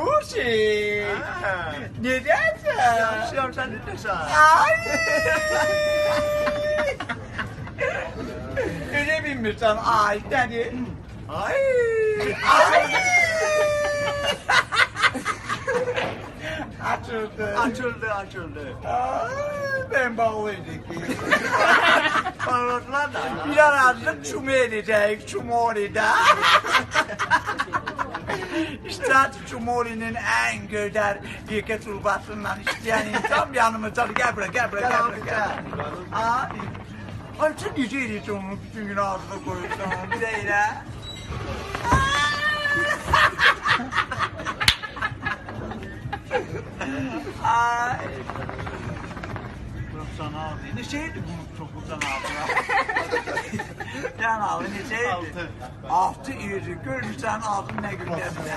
Huşi. Ha. Nedense? Yaşıyorum sen ne diyorsun? Ay. Öyle ay seni. Ay. Ay. Açıldı. Açıldı açıldı. Ay, ben bağlıydık. Parlatlar da. Bir arazda çumu edecek, Çumori'de. İşte Çumori'nin en güzel ilke turbasından isteyen insan yanımızda. Gel buraya, gel buraya, gel buraya. Gel. Ay, ay sen neceydi onu bütün gün ağzına koyuyorsun, bir de öyle. Ay. Sana aldı. Ne şeydi bunu çokuktan aldılar? Sen aldın ne şeydi? Altı. Altı iri. Görürsen aldın ne günlerinde.